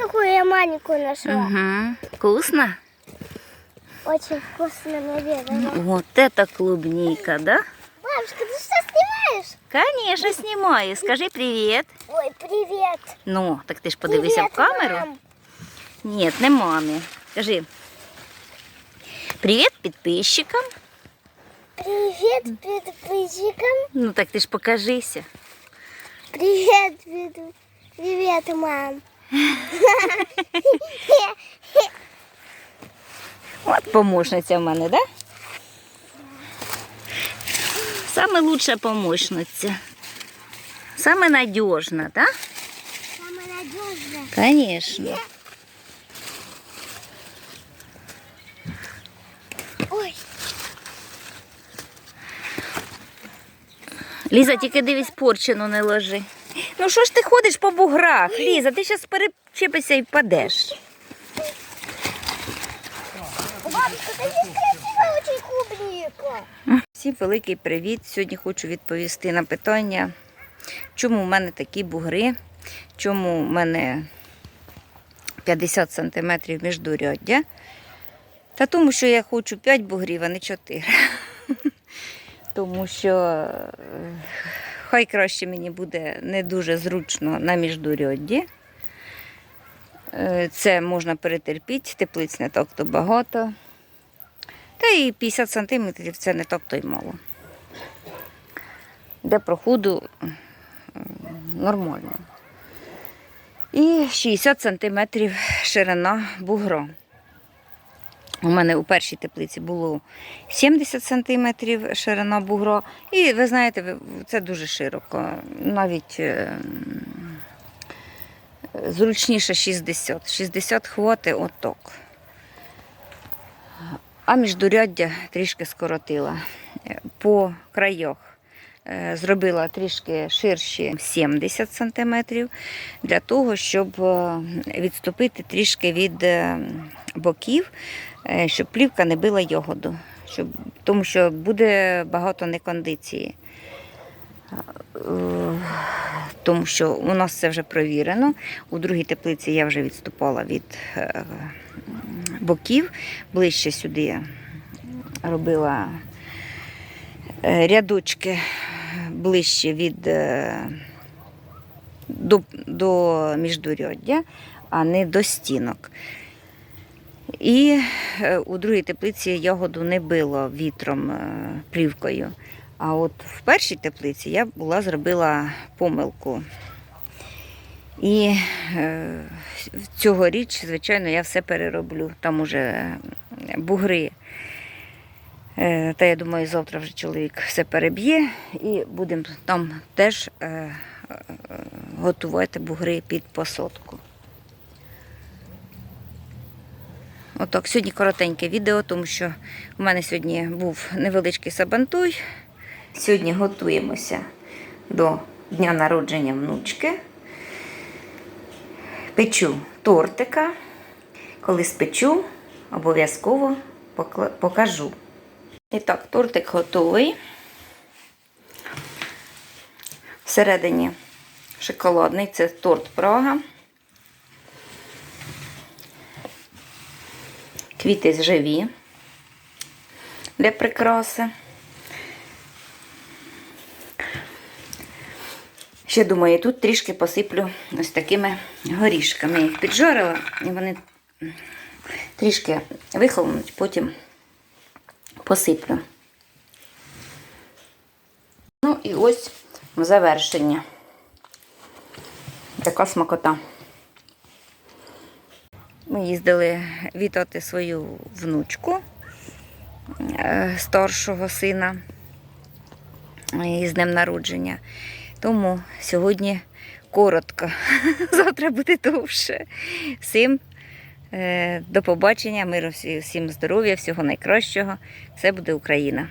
какую я маленькую нашла? Угу. Вкусно? Очень вкусно, наверное. Вот это клубника, да? Бабушка, ты что снимаешь? Конечно, снимаю. Скажи привіт. Ой, привет. Ну, так ти ж подивися Привет, в камеру. мам. Ні, не мамі. Скажи. Привіт підписчикам. Привет, подписчикам. Ну так ти ж покажися. Привет, привет, привет, мам. От помощниця в мене, да? Саме лучша помощниця. Саме надіжна, так? Мама надежная. Конечно. Ой, Ліза, тільки дивись, порчену не ложи. Ну що ж ти ходиш по буграх? Ліза, ти зараз перечепишся і впадеш. бабушка, здесь красивая очень. Всім великий привіт. Сьогодні хочу відповісти на питання, чому в мене такі бугри, чому в мене 50 см міждуряддя. Та тому, що я хочу 5 бугрів, а не 4. Тому що е, хай краще мені буде не дуже зручно на міждурядді. Е, Це можна перетерпіти, теплиць не так то багато. Та і 50 сантиметрів це не так то й мало. Для проходу е, нормально. І 60 сантиметрів ширина бугра. У мене у першій теплиці було 70 сантиметрів ширина бугра. І ви знаєте, це дуже широко. Навіть е, зручніше 60. 60 хвати оток. А міждуряддя трішки скоротила. Е, По краях зробила трішки ширші 70 см для того, щоб е, відступити трішки від е, боків, е, щоб плівка не била ягоду. Щоб, тому що буде багато некондиції. Е, Тому що у нас це вже провірено. У другій теплиці я вже відступала від е, боків, ближче сюди робила е, рядочки ближче від е, до, до міждуряддя, а не до стінок. І е, у другій теплиці ягоду не било вітром е, плівкою. А от в першій теплиці я була зробила помилку. І цьогоріч, звичайно, я все перероблю. Там уже бугри. Е, та я думаю, завтра вже чоловік все переб'є і будемо там теж е, е, готувати бугри під посадку. Отак, сьогодні коротеньке відео, тому що у мене сьогодні був невеличкий сабантуй. Сьогодні готуємося до дня народження внучки. Печу тортика. Коли спечу, обов'язково покажу. І так, тортик готовий. Всередині шоколадний, це торт Прага. Квіти живі для прикраси. Ще думаю, тут трішки посиплю ось такими горішками. Я їх піджарила, і вони трішки вихолонуть, потім посиплю. Ну і ось завершення. Така смакота. Ми їздили вітати свою внучку е, старшого сина і з днем народження. Тому сьогодні коротко. Завтра буде довше. Всім е, до побачення, миру всім здоров'я, всього найкращого. Все буде Україна.